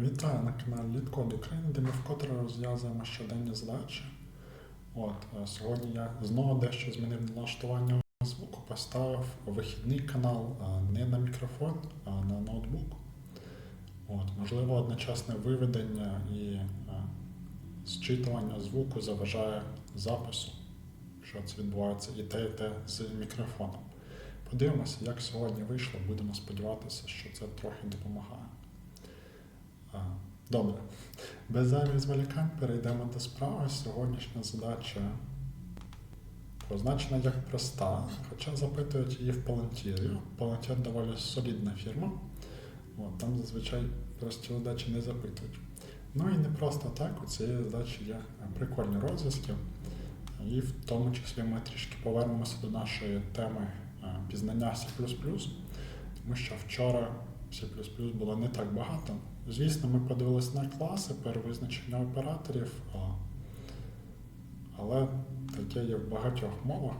Вітаю на каналі Літкод України, де ми вкотре розв'язуємо щоденні задачі. От, е, сьогодні я знову дещо змінив налаштування звуку, поставив вихідний канал е, не на мікрофон, а на ноутбук. От, можливо, одночасне виведення і е, зчитування звуку заважає запису, що це відбувається, і те, і те з мікрофоном. Подивимося, як сьогодні вийшло. Будемо сподіватися, що це трохи допомагає. Добре. Без зайвих зволікань перейдемо до справи. Сьогоднішня задача позначена як проста, хоча запитують її в Palantir. Palantir доволі солідна фірма. От, там зазвичай прості задачі не запитують. Ну і не просто так, у цієї задачі є прикольні розв'язки. І в тому числі ми трішки повернемося до нашої теми е, пізнання C++, тому що вчора C++ було не так багато. Звісно, ми подивилися на класи, перевизначення операторів, але таке є в багатьох мовах.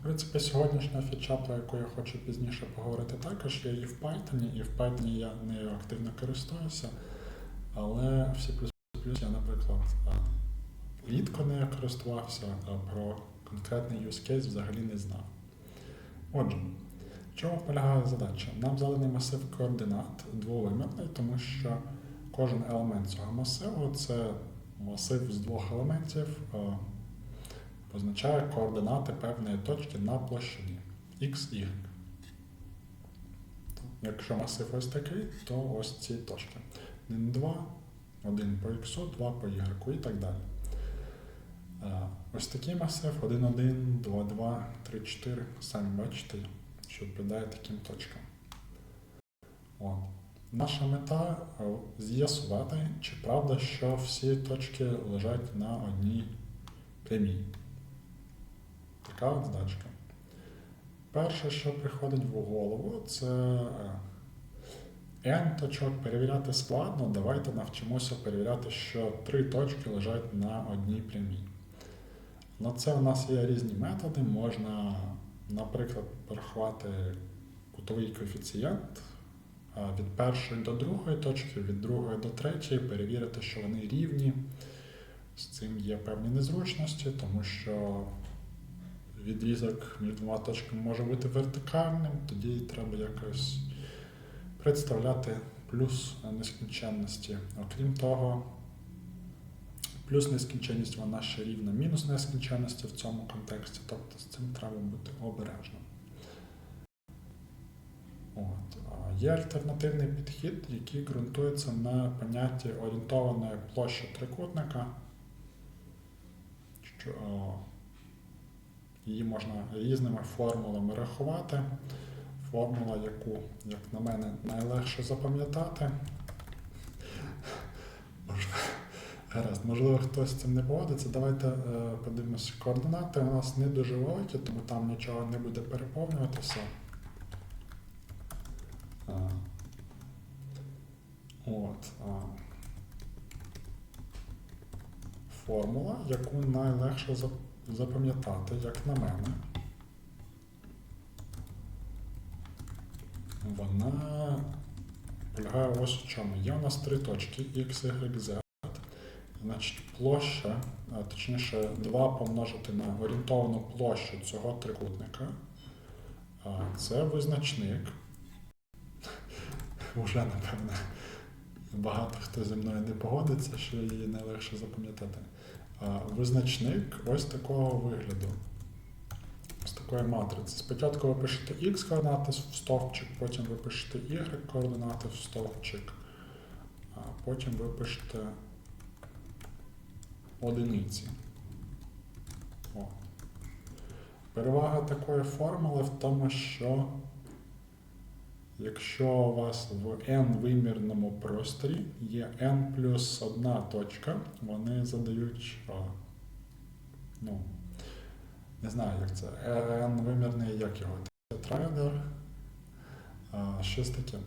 В принципі, сьогоднішня фіча, про яку я хочу пізніше поговорити, також є і в Python, і в Python я нею активно користуюся, але в C++ я, наприклад, рідко нею користувався, а про конкретний use case взагалі не знав. Отже, в чому полягає задача? Нам заданий масив координат двовимірний, тому що кожен елемент цього масиву це масив з двох елементів, позначає координати певної точки на площині x, y. Якщо масив ось такий, то ось ці точки. 1, 2, 1 по x, 2 по y і так далі. Ось такий масив 1, 1, 2, 2, 3, 4, самі бачите, що відповідає таким точкам. От. Наша мета е, з'ясувати, чи правда, що всі точки лежать на одній прямій. Така от задачка. Перше, що приходить в голову, це е, n точок перевіряти складно. Давайте навчимося перевіряти, що три точки лежать на одній прямій. На це в нас є різні методи. Можна, наприклад, порахувати кутовий коефіцієнт від першої до другої точки, від другої до третьої, перевірити, що вони рівні. З цим є певні незручності, тому що відрізок між двома точками може бути вертикальним, тоді треба якось представляти плюс нескінченності. Окрім того, плюс нескінченність вона ще рівна мінус нескінченності в цьому контексті, тобто з цим треба бути обережним. От. Є альтернативний підхід, який ґрунтується на понятті орієнтованої площі трикутника. Що її можна різними формулами рахувати. Формула, яку, як на мене, найлегше запам'ятати. Можливо, Гаразд, можливо, хтось з цим не погодиться. Давайте е, подивимося. Координати у нас не дуже великі, тому там нічого не буде переповнюватися. А, От. А, формула, яку найлегше запам'ятати, як на мене. Вона полягає ось в чому. Є у нас три точки X, Y, Z. Значить, площа, точніше, 2 помножити на орієнтовану площу цього трикутника. Це визначник. Уже, напевне, багато хто зі мною не погодиться, що її найлегше запам'ятати. Визначник ось такого вигляду. Ось такої матриці. Спочатку ви пишете X координати в стовпчик, потім ви пишете Y координати в стовпчик, а потім ви пишете одиниці. О. Перевага такої формули в тому, що якщо у вас в n-вимірному просторі є n плюс одна точка, вони задають, о, ну, не знаю, як це, n-вимірний, як його, тетраедр, а, щось таке.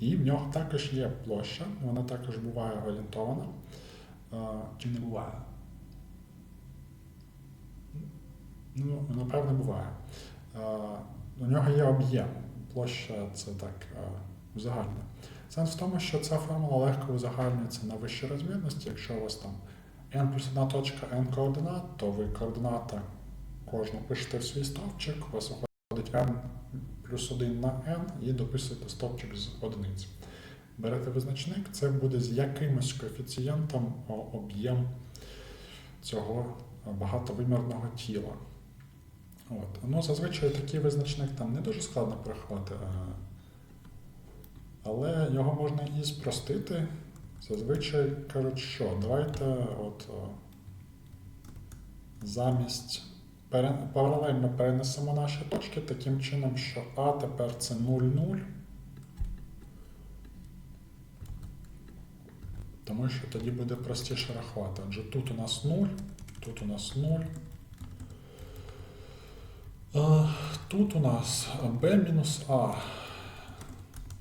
І в нього також є площа, вона також буває орієнтована. Чи не буває? Ну, напевне, буває. У нього є об'єм. Площа це так, а, узагальнює. Сенс в тому, що ця формула легко узагальнюється на вищій розмірності. Якщо у вас там n плюс 1 точка n координат, то ви координати кожну пишете в свій стовпчик, у вас виходить n плюс 1 на n і дописуєте стовпчик з одиниць. Берете визначник, це буде з якимось коефіцієнтом об'єм цього багатовимірного тіла. От. Ну, зазвичай такий визначник там не дуже складно порахувати, е, але його можна і спростити. Зазвичай кажуть, що давайте от е, замість паралельно перенесемо наші точки таким чином, що А тепер це 0, 0. Тому що тоді буде простіше рахувати. Адже тут у нас 0, тут у нас 0. Е, Тут у нас b мінус А.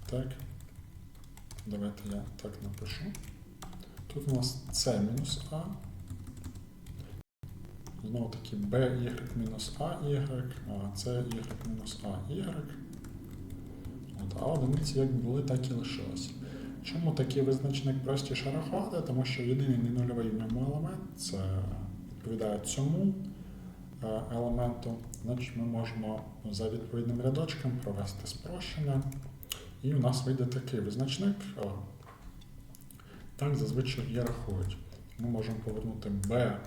Так. Давайте я так напишу. Тут у нас c мінус А. Знову таки by мінус AY, а це y мінус AY. От, а одиниці як були, так і лишилися. Чому такий визначник простіше рахувати? Тому що єдиний ненульовий в ньому елемент це відповідає цьому е, елементу. Значить, ми можемо за відповідним рядочком провести спрощення. І у нас вийде такий визначник. Так зазвичай і рахують. Ми можемо повернути b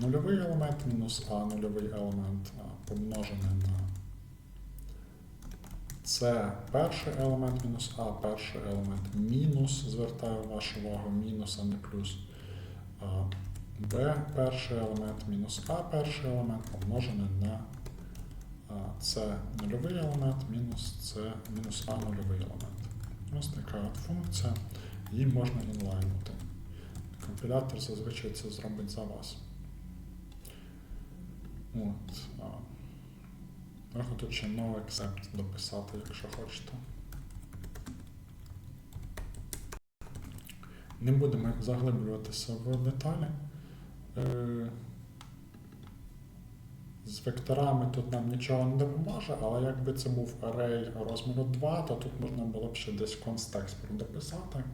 нульовий елемент мінус а нульовий елемент а, помножений на це перший елемент мінус А, перший елемент мінус, звертаю вашу увагу, мінус, а не плюс. Б перший елемент мінус А перший елемент помножений на С нульовий елемент мінус С мінус А нульовий елемент. Ось така от функція. Її можна інлайнути. Компілятор зазвичай це зробить за вас. От. Можна тут ще no accept дописати, якщо хочете. Не будемо заглиблюватися в деталі. Е, З векторами тут нам нічого не допоможе, але якби це був array розміру 2, то тут можна було б ще десь констекспорт дописати.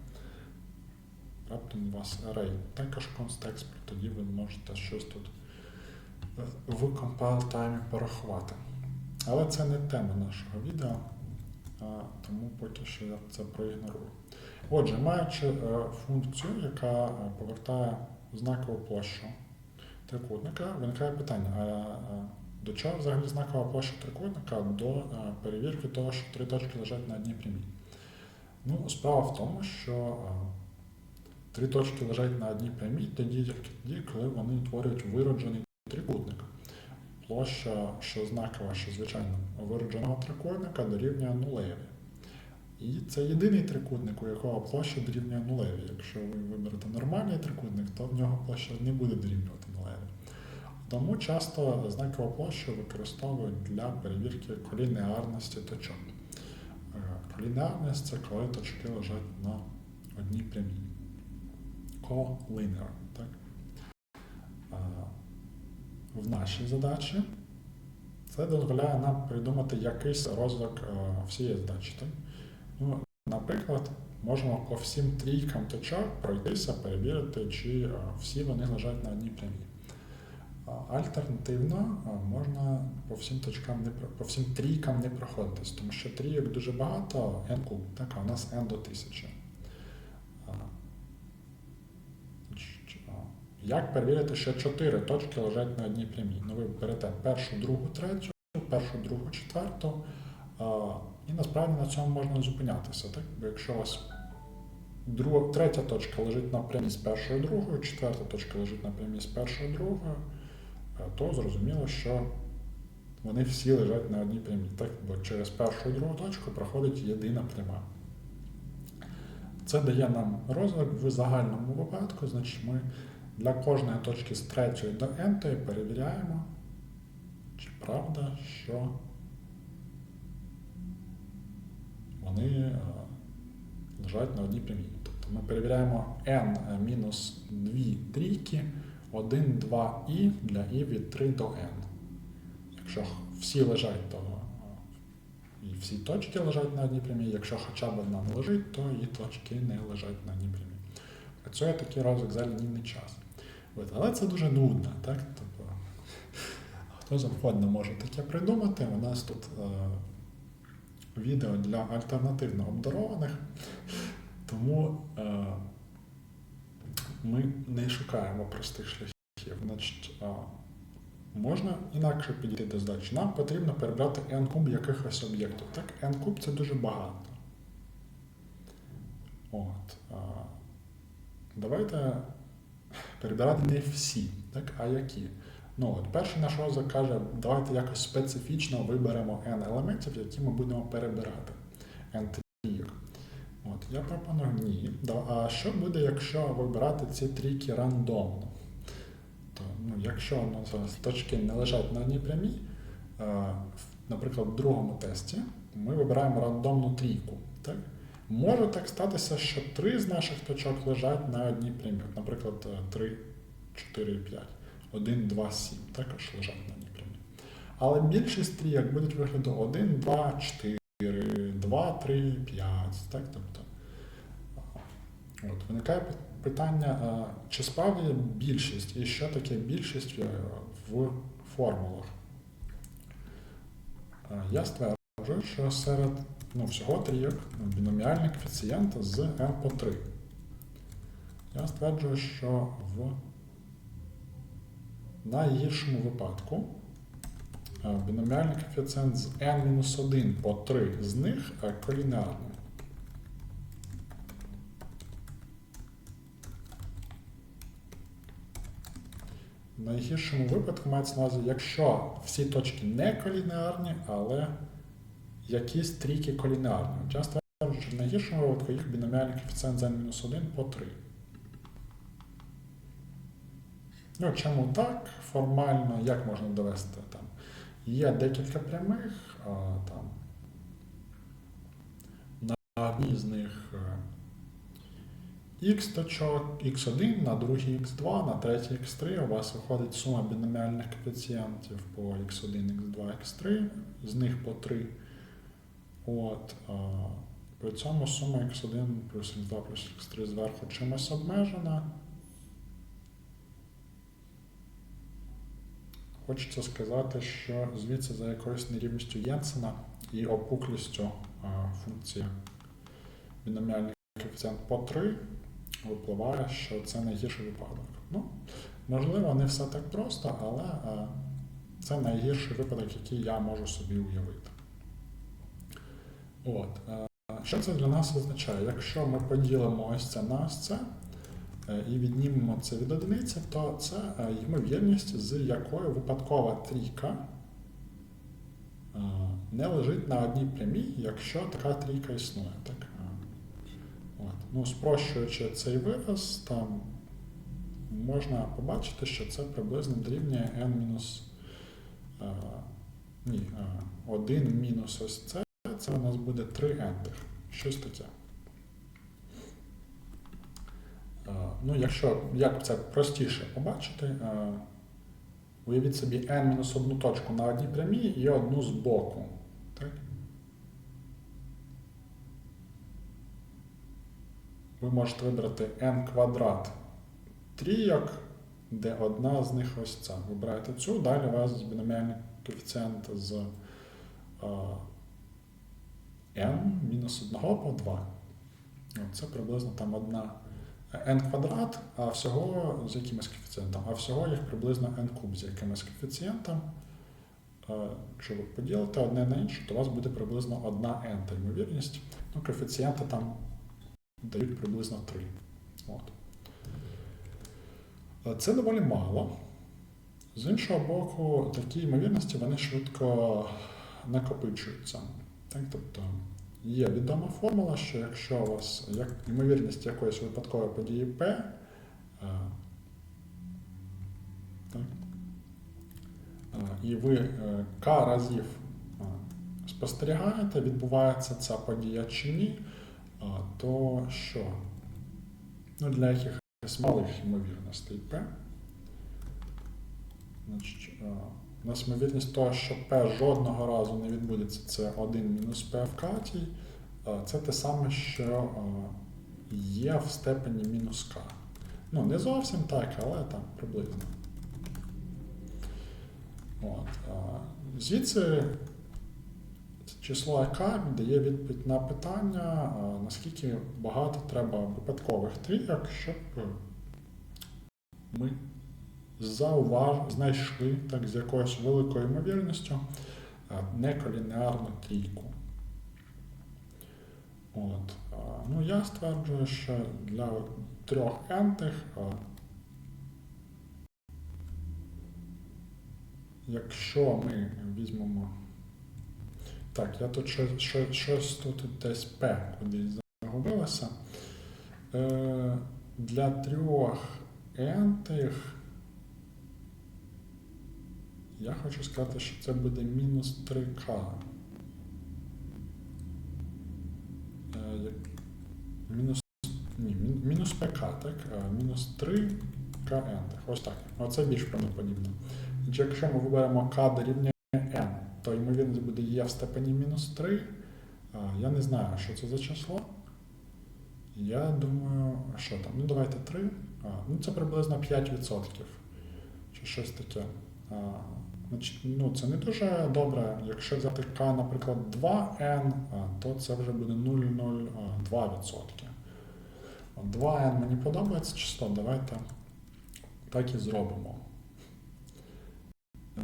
Раптом у вас array також констекспорт, тоді ви можете щось тут в compile time порахувати. Але це не тема нашого відео, тому поки що я це проігнорую. Отже, маючи е, функцію, яка повертає знакову площу трикутника, виникає питання: а до чого взагалі знакова площа трикутника до е, перевірки того, що три точки лежать на одній прямій? Ну, справа в тому, що е, три точки лежать на одній прямій тоді, тільки тоді, коли вони утворюють вироджений трикутник площа, що знакова, що звичайно виродженого трикутника дорівнює нулеві. І це єдиний трикутник, у якого площа дорівнює нулеві. Якщо ви виберете нормальний трикутник, то в нього площа не буде дорівнювати нулеві. Тому часто знакову площу використовують для перевірки колінеарності точок. Е, Колінеарність це коли точки лежать на одній прямій. Co-linear. в нашій задачі. Це дозволяє нам придумати якийсь розвиток е, всієї задачі. Ну, Наприклад, можемо по всім трійкам точок пройтися, перевірити, чи е, всі вони лежать на одній прямій. Альтернативно е, можна по всім точкам не по всім трійкам не проходитись, тому що трійок дуже багато, n куб, так, а у нас n до 1000. Як перевірити, що чотири точки лежать на одній прямій? Ну, ви берете першу, другу, третю, першу, другу, четверту. І насправді на цьому можна зупинятися. Так? Бо якщо у вас друга, третя точка лежить на прямій з першою другою, четверта точка лежить на прямій з першою другою, е, то зрозуміло, що вони всі лежать на одній прямій. Так? Бо через першу і другу точку проходить єдина пряма. Це дає нам розвиток в загальному випадку, значить ми для кожної точки з третьої до n перевіряємо, чи правда, що вони е, лежать на одній прямій. Тобто ми перевіряємо n мінус 2 трійки, 1, 2 і для і від 3 до n. Якщо всі лежать, то е, і всі точки лежать на одній прямій. Якщо хоча б одна не лежить, то і точки не лежать на одній прямій. Працює такий розвиток за лінійний час. От. Але це дуже нудно, так? Тобто, хто завгодно може таке придумати. У нас тут е, відео для альтернативно обдарованих, тому е, ми не шукаємо простих шляхів. Значить, е, можна інакше підійти до здачі. Нам потрібно перебрати n куб якихось об'єктів. Так, n куб це дуже багато. От. Давайте перебирати не всі, так, а які. Ну, от перший наш розвиток каже, давайте якось специфічно виберемо n елементів, які ми будемо перебирати. n трійок. От, я пропоную ні. А що буде, якщо вибирати ці трійки рандомно? То, ну, якщо ну, точки не лежать на одній прямій, наприклад, в другому тесті ми вибираємо рандомну трійку. Так? Може так статися, що три з наших точок лежать на одній прямій. Наприклад, е, 3, 4, 5. 1, 2, 7 також лежать на одній прямій. Але більшість трійок будуть вигляду 1, 2, 4, 2, 3, 5. Так? Тобто, от, виникає питання, чи справді більшість, і що таке більшість е, в формулах? Е, Я стверджую, що серед ну, всього ну, біноміальний коефіцієнт з n по 3. Я стверджую, що в найгіршому випадку е, біноміальний коефіцієнт з n-1 по 3 з них е, колінарний. В найгіршому випадку мається на увазі, якщо всі точки не колінарні, але якісь трійки колінарні. От Я стверджую, що в найгіршому випадку їх біноміальний коефіцієнт з n-1 по 3. Ну, чому так? Формально, як можна довести там? Є декілька прямих, а, там, на одній з них x точок, x1, на другій x2, на третій x3 у вас виходить сума біноміальних коефіцієнтів по x1, x2, x3, з них по 3. От, при цьому сума x1 плюс x2 плюс x3 зверху чимось обмежена. Хочеться сказати, що звідси за якоюсь нерівністю Єнсена і опуклістю функції біноміальний коефіцієнт по 3 випливає, що це найгірший випадок. Ну, можливо, не все так просто, але це найгірший випадок, який я можу собі уявити. От. е, Що це для нас означає? Якщо ми поділимо ось це на це е, і віднімемо це від одиниці, то це е, ймовірність, з якою випадкова трійка не лежить на одній прямій, якщо така трійка існує. Так? От. Ну, спрощуючи цей вираз, там можна побачити, що це приблизно дорівнює n ні, е, 1 мінус ось це, це у нас буде 3 n. Щось таке. Е, Ну, якщо як це простіше побачити, е, уявіть собі n-1 точку на одній прямій і одну з боку. Ви можете вибрати n квадрат трійок, де одна з них ось ця. Вибираєте цю, далі у вас біноміальний коефіцієнт з е, n мінус 1 по 2. От Це приблизно там одна n квадрат, а всього з якимось коефіцієнтом, а всього їх приблизно n куб з якимось коефіцієнтом. Е, Якщо ви поділите одне на інше, то у вас буде приблизно одна n та ймовірність. Ну, коефіцієнти там дають приблизно 3. От. Е, Це доволі мало. З іншого боку, такі ймовірності вони швидко накопичуються. Так, тобто є відома формула, що якщо у вас як, ймовірність якоїсь випадкової події P, е, так, і ви е, К разів е, спостерігаєте, відбувається ця подія чи ні, то що? Ну, для якихось малих ймовірностей P. Значить, у того, що P жодного разу не відбудеться, це 1 мінус P в каті. Е, Це те саме, що е, є в степені мінус К. Ну, не зовсім так, але там приблизно. От. е, Звідси число АК дає відповідь на питання, наскільки багато треба випадкових трійок, щоб ми зауваж... знайшли так, з якоюсь великою ймовірністю е, неколінеарну трійку. От. е, Ну, я стверджую, що для трьох ентих, е, якщо ми візьмемо. Так, я тут щось, щось, щось тут десь П кудись загубилося. Для трьох ентих я хочу сказати, що це буде мінус 3К. Е, Мінус, ні, мін- мінус ПК, так? Е, Мінус 3 КН. Ось так. Оце більш правдоподібно. Якщо ми виберемо К дорівнює N, то ймовірність буде Є в степені мінус 3. Я не знаю, що це за число. Я думаю, що там? Ну, давайте 3. А, ну, це приблизно 5%. Чи щось таке. Ну, це не дуже добре. Якщо взяти К, наприклад, 2N, то це вже буде 0,02%. 2N мені подобається число, давайте так і зробимо. Е,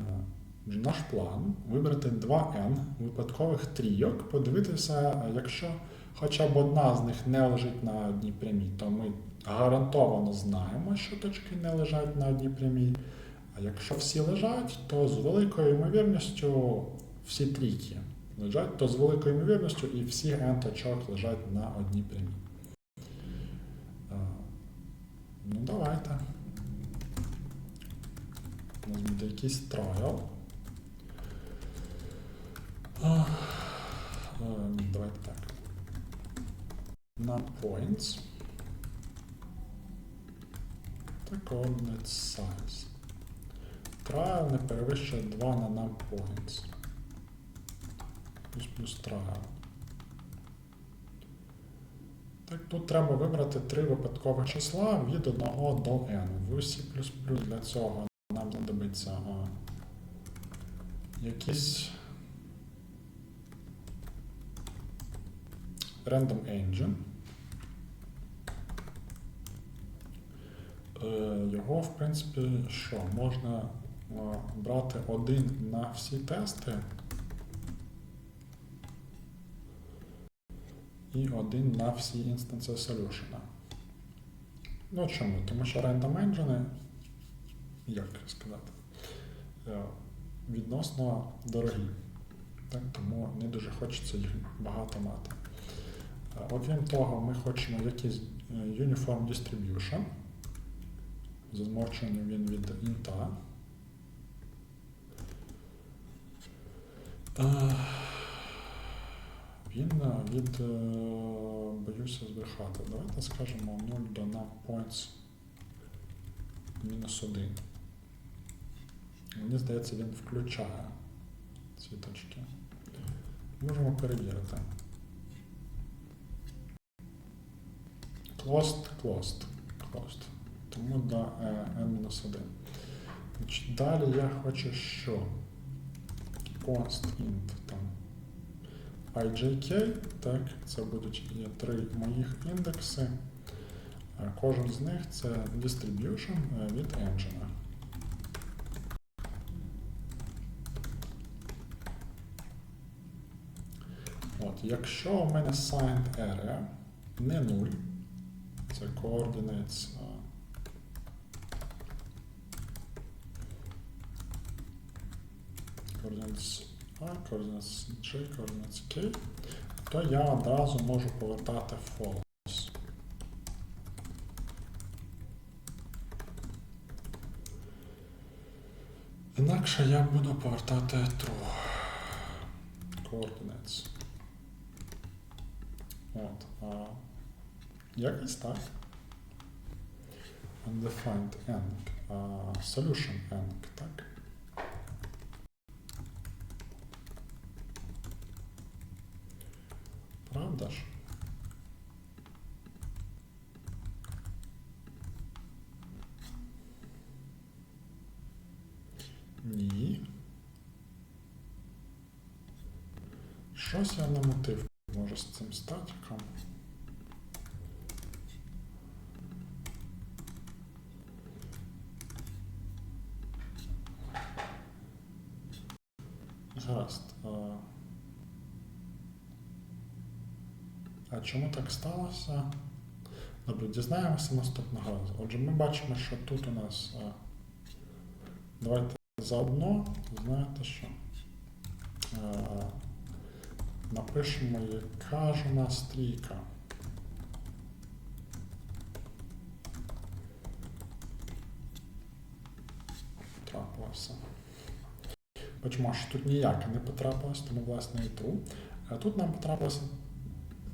Наш план вибрати 2N випадкових трійок, подивитися, якщо хоча б одна з них не лежить на одній прямій, то ми гарантовано знаємо, що точки не лежать на одній прямій. А якщо всі лежать, то з великою ймовірністю всі трійки лежать, то з великою ймовірністю і всі n лежать на одній прямій. Е, Ну, давайте. У нас буде якийсь трайл. Давайте так. На points. Та coordinate size. Trial не перевищує 2 на num points. Плюс плюс trial. Так, тут треба вибрати три випадкових числа від 1 до n. В C++ для цього нам знадобиться а, якийсь Random Engine. Е, Його, в принципі, що, можна брати один на всі тести і один на всі інстанси solution. Ну чому? Тому що Random Engine, як сказати, е, відносно дорогі. Так, тому не дуже хочеться їх багато мати. Е, Окрім того, ми хочемо якийсь е, Uniform Distribution. Зазморчений він від інта. Він е, від, е, боюся збрехати. Давайте скажемо 0 до num points мінус 1. Мені здається, він включає ці точки. Можемо перевірити. Closed, closed, closed. Тому до е, n-1. Далі я хочу що? Const int там ijk, так, це будуть є три моїх індекси. Е, Кожен з них це distribution е, від engine. От, якщо у мене signed area не 0, це coordinates а, coordinates A, coordinates J, coordinates K, то я одразу можу повертати false. Інакше я буду повертати true. Coordinates. От. А, якось так. Undefined end. А, solution end, так? Правда ж? Ні. Щось я намутив, може, з цим статіком. Гаразд. А, чому так сталося? Добре, дізнаємося наступного разу. Отже, ми бачимо, що тут у нас. Давайте заодно, знаєте що? Напишемо, яка ж у нас трійка. Трапилося. Бачимо, що тут ніяка не потрапилось, тому власне і true. А тут нам потрапилася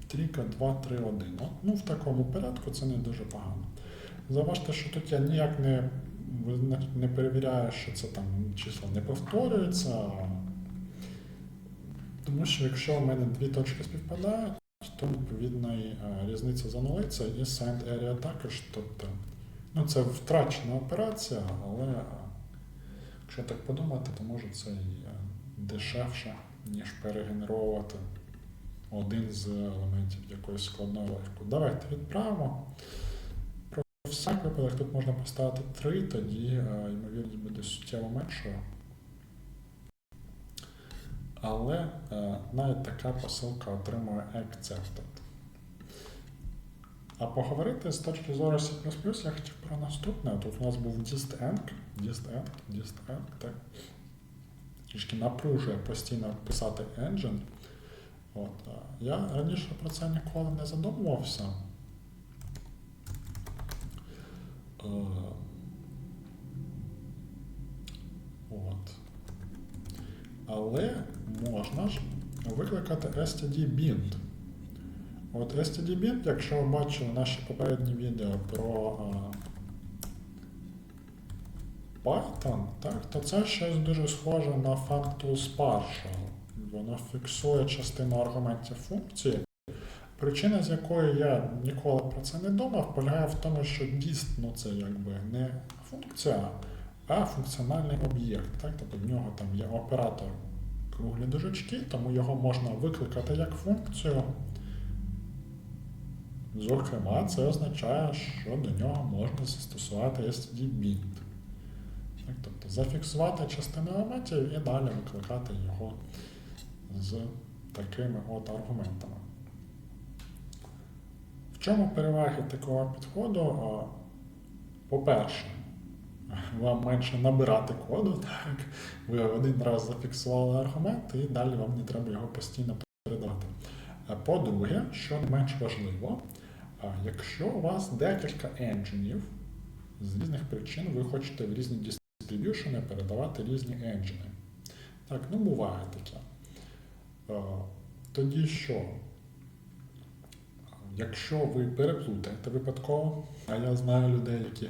трійка 2, 3, 1. Ну, в такому порядку це не дуже погано. Зауважте, що тут я ніяк не, не перевіряю, що це там число не повторюється. Тому що якщо в мене дві точки співпадають, то відповідно і е, різниця занулиться і signed area також. Тобто, ну це втрачена операція, але е, якщо так подумати, то може це і е, дешевше, ніж перегенеровувати один з елементів якоїсь складної легко. Давайте відправимо. Про всяк випадок тут можна поставити 3, тоді е, ймовірність буде суттєво меншою. Але е, навіть така посилка отримує accepted. А поговорити з точки зору C++, я хотів про наступне. Тут у нас був dist-enc, dist-enc, так. Трішки напружує постійно писати engine. От, я раніше про це ніколи не задумувався. Е, От. Але можна ж викликати std-bind. От std-bind, якщо ви бачили наші попередні відео про е, Python, так, то це щось дуже схоже на functools partial. Воно фіксує частину аргументів функції. Причина, з якої я ніколи про це не думав, полягає в тому, що dist, ну це якби не функція, а функціональний об'єкт. Так? Тобто в нього там є оператор круглі дужечки, тому його можна викликати як функцію. Зокрема, це означає, що до нього можна застосувати std-bind. Так, тобто зафіксувати частину елементів і далі викликати його з такими от аргументами. В чому переваги такого підходу? По-перше, вам менше набирати коду, так? ви один раз зафіксували аргумент, і далі вам не треба його постійно передавати. По-друге, що не менш важливо, якщо у вас декілька енджинів, з різних причин ви хочете в різні дистриб'юшени передавати різні енджини. Так, ну буває таке. Е, Тоді що? Якщо ви переплутаєте випадково, а я знаю людей, які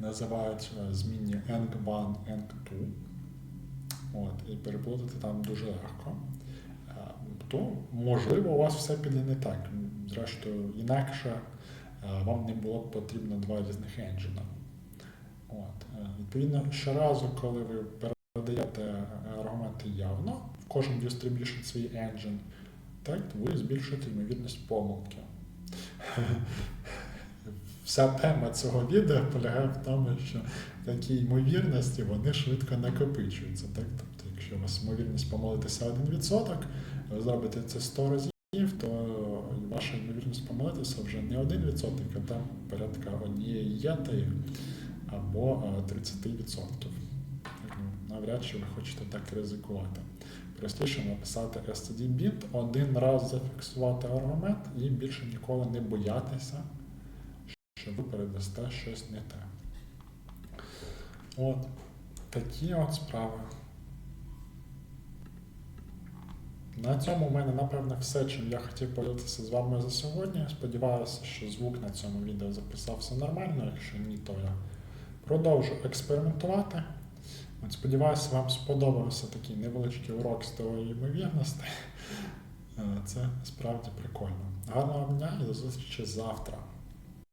називають е, змінні eng1, eng2, от, і переплутати там дуже легко, е, то можливо у вас все піде не так. Зрештою, інакше вам не було б потрібно два різних енджина. От. е, Відповідно, щоразу, коли ви передаєте аргументи явно, в кожен distribution свій engine, так, ви збільшуєте ймовірність помилки. Вся тема цього відео полягає в тому, що такі ймовірності вони швидко накопичуються. Так? Тобто, якщо у вас ймовірність помилитися 1%, ви зробите це 100 разів, то ваша ймовірність помилитися вже не 1%, а там порядка однієї єтої або е, 30%. Ну, Навряд чи ви хочете так ризикувати. Простіше написати std-bit, один раз зафіксувати аргумент і більше ніколи не боятися, що ви передасте щось не те. От такі от справи. На цьому в мене, напевно, все, чим я хотів поділитися з вами за сьогодні. Сподіваюся, що звук на цьому відео записався нормально. Якщо ні, то я продовжу експериментувати. От, сподіваюся, вам сподобався такий невеличкий урок з теорії ймовірності. Е, Це справді прикольно. Гарного дня і до зустрічі завтра.